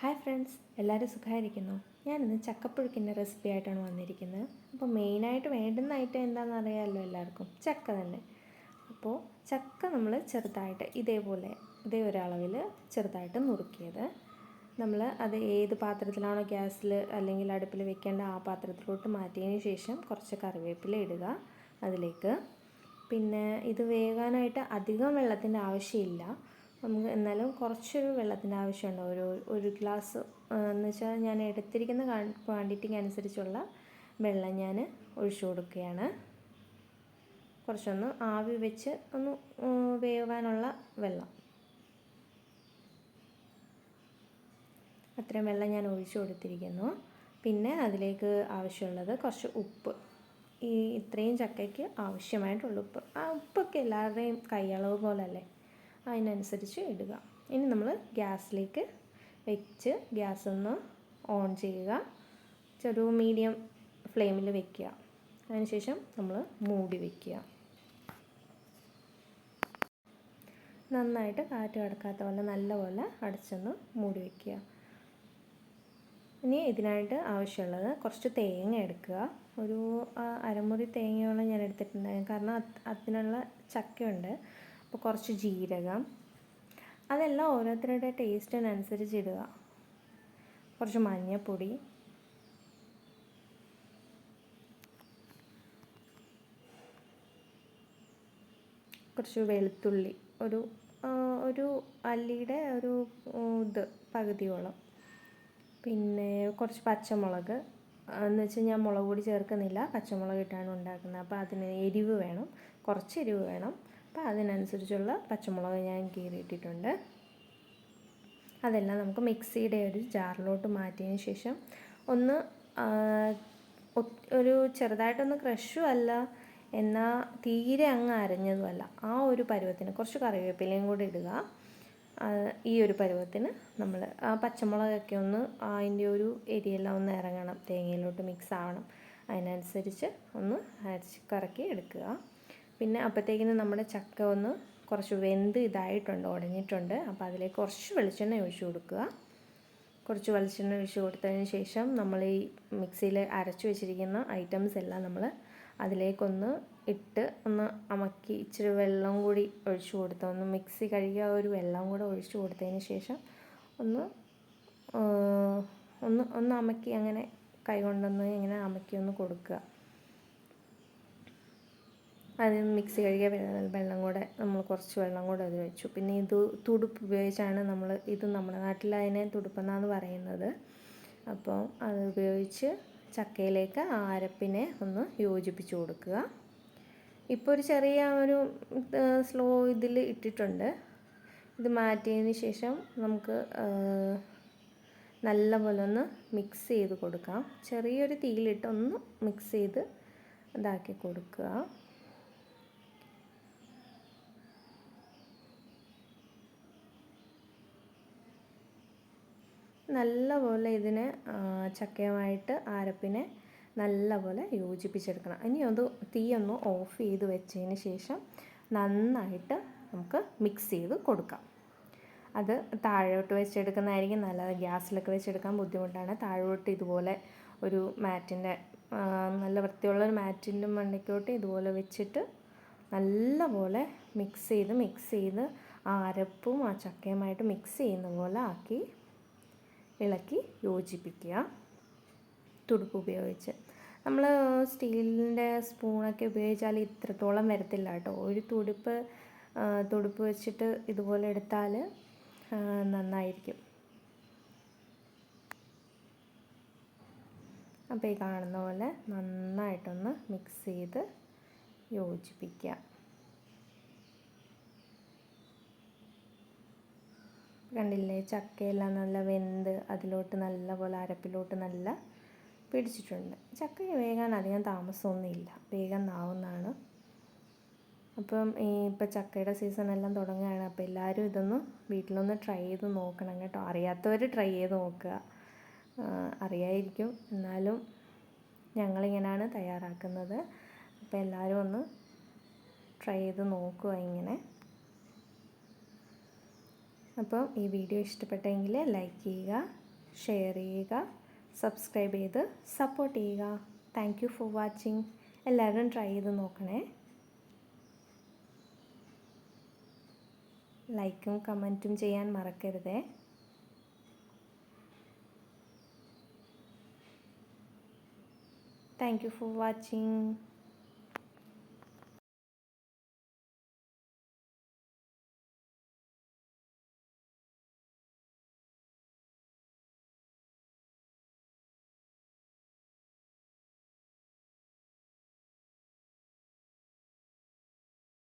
Hi friends എല്ലാവരും സുഖമായിരിക്കുന്നു. ഞാനിന്ന് ചക്കപ്പുഴുക്കിന്റെ റെസിപ്പി ആയിട്ടാണ് വന്നിരിക്കുന്നത്. അപ്പോൾ മെയിനായിട്ട് വേണ്ടുന്ന ഐറ്റം എന്താണെന്ന് അറിയാമല്ലോ എല്ലാവർക്കും. ചക്ക തന്നെ. അപ്പോൾ ചക്ക നമ്മൾ ചെറുതായിട്ട് ഇതേപോലെ ഇതേ ഒരളവിൽ ചെറുതായിട്ട് നുറുക്കിയത്. നമ്മൾ അത് ഏത് പാത്രത്തിലാണോ ഗ്യാസിൽ അല്ലെങ്കിൽ അടുപ്പിൽ വെക്കേണ്ട ആ പാത്രത്തിലോട്ട് മാറ്റിയതിന് ശേഷം കുറച്ച് കറിവേപ്പില ഇടുക അതിലേക്ക്. പിന്നെ ഇത് വേകാനായിട്ട് അധികം വെള്ളത്തിന്റെ ആവശ്യമില്ല. നമുക്ക് എന്നാലും കുറച്ചൊരു വെള്ളത്തിന്റെ ആവശ്യമുണ്ട്. ഒരു ഒരു ഗ്ലാസ് എന്ന് വെച്ചാൽ ഞാൻ എടുത്തിരിക്കുന്ന ക്വാണ്ടിറ്റിക്ക് അനുസരിച്ചുള്ള വെള്ളം ഞാൻ ഒഴിച്ചു കൊടുക്കുകയാണ്. കുറച്ചൊന്ന് ആവി വെച്ച് ഒന്ന് വേവാനുള്ള വെള്ളം. അത്രയും വെള്ളം ഞാൻ ഒഴിച്ചു കൊടുത്തിരിക്കുന്നു. പിന്നെ അതിലേക്ക് ആവശ്യമുള്ളത് കുറച്ച് ഉപ്പ്. ഈ ഇത്രയും ചക്കയ്ക്ക് ആവശ്യമായിട്ടുള്ള ഉപ്പ്. ആ ഉപ്പൊക്കെ എല്ലാവരുടെയും കൈയളവ് പോലല്ലേ? അതിനനുസരിച്ച് ഇടുക. ഇനി നമ്മൾ ഗ്യാസിലേക്ക് വെച്ച് ഗ്യാസ് ഒന്ന് ഓൺ ചെയ്യുക. ചെറു മീഡിയം ഫ്ലെയിമിൽ വെക്കുക. അതിനുശേഷം നമ്മൾ മൂടി വെക്കുക. നന്നായിട്ട് കാറ്റ് കടക്കാത്ത പോലെ നല്ലപോലെ അടച്ചൊന്ന് മൂടി വെക്കുക. ഇനി ഇതിനായിട്ട് ആവശ്യമുള്ളത് കുറച്ച് തേങ്ങ എടുക്കുക. ഒരു അരമുറി തേങ്ങയോളം ഞാൻ എടുത്തിട്ടുണ്ടായിരുന്നു കാരണം അതിനുള്ള ചക്കയുണ്ട്. അപ്പോൾ കുറച്ച് ജീരകം. അതെല്ലാം ഓരോരുത്തരുടെ ടേസ്റ്റിനനുസരിച്ച് ഇടുക. കുറച്ച് മഞ്ഞൾപ്പൊടി കുറച്ച് വെളുത്തുള്ളി. ഒരു ഒരു അല്ലിയുടെ ഒരു ഇത് പകുതിയോളം. പിന്നെ കുറച്ച് പച്ചമുളക്. എന്ന് വെച്ചാൽ ഞാൻ മുളക് പൊടി ചേർക്കുന്നില്ല. പച്ചമുളക് ഇട്ടാണ് ഉണ്ടാക്കുന്നത്. അപ്പോൾ അതിന് എരിവ് വേണം. കുറച്ച് എരിവ് വേണം. അപ്പോൾ അതിനനുസരിച്ചുള്ള പച്ചമുളക് ഞാൻ കീറിയിട്ടിട്ടുണ്ട്. അതെല്ലാം നമുക്ക് മിക്സിയുടെ ഒരു ജാറിലോട്ട് മാറ്റിയതിന് ശേഷം ഒന്ന് ഒരു ചെറുതായിട്ടൊന്ന് ക്രഷും അല്ല എന്നാൽ തീരെ അങ്ങ് അരഞ്ഞതുമല്ല. ആ ഒരു പരുവത്തിന് കുറച്ച് കറിവേപ്പിലയും കൂടി ഇടുക. ഈ ഒരു പരുവത്തിന് നമ്മൾ ആ പച്ചമുളകൊക്കെ ഒന്ന് അതിന്റെ ഒരു എരിയെല്ലാം ഒന്ന് ഇറങ്ങണം തേങ്ങയിലോട്ട് മിക്സ് ആവണം. അതിനനുസരിച്ച് ഒന്ന് അരച്ച് കറക്കി എടുക്കുക. പിന്നെ അപ്പോഴത്തേക്കിന് നമ്മുടെ ചക്ക ഒന്ന് കുറച്ച് വെന്ത് ഇതായിട്ടുണ്ട് ഉടഞ്ഞിട്ടുണ്ട്. അപ്പോൾ അതിലേക്ക് കുറച്ച് വെളിച്ചെണ്ണ ഒഴിച്ചു കൊടുക്കുക. കുറച്ച് വെളിച്ചെണ്ണ ഒഴിച്ച് കൊടുത്തതിന് ശേഷം നമ്മൾ ഈ മിക്സിയിൽ അരച്ചു വെച്ചിരിക്കുന്ന ഐറ്റംസ് എല്ലാം നമ്മൾ അതിലേക്കൊന്ന് ഇട്ട് ഒന്ന് അമക്കി ഇച്ചിരി വെള്ളം കൂടി ഒഴിച്ചു കൊടുത്ത് ഒന്ന് മിക്സി കഴുകിയ ഒരു വെള്ളം കൂടെ ഒഴിച്ചു കൊടുത്തതിന് ശേഷം ഒന്ന് ഒന്ന് ഒന്ന് അമക്കി അങ്ങനെ കൈ കൊണ്ടൊന്ന് ഇങ്ങനെ അമക്കി ഒന്ന് കൊടുക്കുക. അത് മിക്സി കഴുകിയ വെള്ളം കൂടെ നമ്മൾ കുറച്ച് വെള്ളം കൂടെ അത് വെച്ചു. പിന്നെ ഇത് തുടുപ്പ് ഉപയോഗിച്ചാണ് നമ്മൾ ഇത് നമ്മുടെ നാട്ടിൽ അതിനെ തുടുപ്പെന്നാണ് പറയുന്നത്. അപ്പോൾ അത് ഉപയോഗിച്ച് ചക്കയിലേക്ക് ആ അരപ്പിനെ ഒന്ന് യോജിപ്പിച്ച് കൊടുക്കുക. ഇപ്പോൾ ഒരു ചെറിയ ഒരു സ്ലോ ഇതിൽ ഇട്ടിട്ടുണ്ട്. ഇത് മാറ്റിയതിന് ശേഷം നമുക്ക് നല്ല പോലെ ഒന്ന് മിക്സ് ചെയ്ത് കൊടുക്കാം. ചെറിയൊരു തീയിലിട്ട് ഒന്ന് മിക്സ് ചെയ്ത് ഇതാക്കി കൊടുക്കുക. നല്ലപോലെ ഇതിനെ ചക്കയുമായിട്ട് ആരപ്പിനെ നല്ലപോലെ യോജിപ്പിച്ചെടുക്കണം. ഇനി അത് തീയൊന്ന് ഓഫ് ചെയ്ത് വെച്ചതിന് ശേഷം നന്നായിട്ട് നമുക്ക് മിക്സ് ചെയ്ത് കൊടുക്കാം. അത് താഴോട്ട് വെച്ചെടുക്കുന്നതായിരിക്കും നല്ലത്. ഗ്യാസിലൊക്കെ വെച്ചെടുക്കാൻ ബുദ്ധിമുട്ടാണ്. താഴോട്ട് ഇതുപോലെ ഒരു മാറ്റിന്റെ നല്ല വൃത്തിയുള്ള ഒരു മാറ്റിന്റെ മണ്ടയ്ക്കോട്ട് ഇതുപോലെ വെച്ചിട്ട് നല്ലപോലെ മിക്സ് ചെയ്ത് മിക്സ് ചെയ്ത് ആ അരപ്പും ആ ചക്കയുമായിട്ട് മിക്സ് ചെയ്യുന്ന പോലെ ആക്കി ഇളക്കി യോജിപ്പിക്കുക. തുടുപ്പ് ഉപയോഗിച്ച്. നമ്മൾ സ്റ്റീലിന്റെ സ്പൂണൊക്കെ ഉപയോഗിച്ചാൽ ഇത്രത്തോളം വരത്തില്ല കേട്ടോ. ഒരു തുടുപ്പ് തുടുപ്പ് വെച്ചിട്ട് ഇതുപോലെ എടുത്താൽ നന്നായിരിക്കും. അപ്പോൾ ഈ കാണുന്ന പോലെ നന്നായിട്ടൊന്ന് മിക്സ് ചെയ്ത് യോജിപ്പിക്കുക. കണ്ടില്ലേ? ചക്കയെല്ലാം നല്ല വെന്ത് അതിലോട്ട് നല്ല പോലെ അരപ്പിലോട്ട് നല്ല പിടിച്ചിട്ടുണ്ട്. ചക്ക വേകാൻ അധികം താമസമൊന്നുമില്ല. വേഗം നാവുന്നതാണ്. അപ്പം ഈ ഇപ്പം ചക്കയുടെ സീസൺ എല്ലാം തുടങ്ങുകയാണ്. അപ്പോൾ എല്ലാവരും ഇതൊന്ന് വീട്ടിലൊന്ന് ട്രൈ ചെയ്ത് നോക്കണം കേട്ടോ. അറിയാത്തവർ ട്രൈ ചെയ്ത് നോക്കുക. അറിയായിരിക്കും. എന്നാലും ഞങ്ങളിങ്ങനെയാണ് തയ്യാറാക്കുന്നത്. അപ്പോൾ എല്ലാവരും ഒന്ന് ട്രൈ ചെയ്ത് നോക്കുക ഇങ്ങനെ. അപ്പോൾ ഈ വീഡിയോ ഇഷ്ടപ്പെട്ടെങ്കിൽ ലൈക്ക് ചെയ്യുക ഷെയർ ചെയ്യുക സബ്സ്ക്രൈബ് ചെയ്ത് സപ്പോർട്ട് ചെയ്യുക. താങ്ക് യു ഫോർ വാച്ചിങ് എല്ലാവരും ട്രൈ ചെയ്ത് നോക്കണേ. ലൈക്കും കമന്റും ചെയ്യാൻ മറക്കരുതേ. Thank you for watching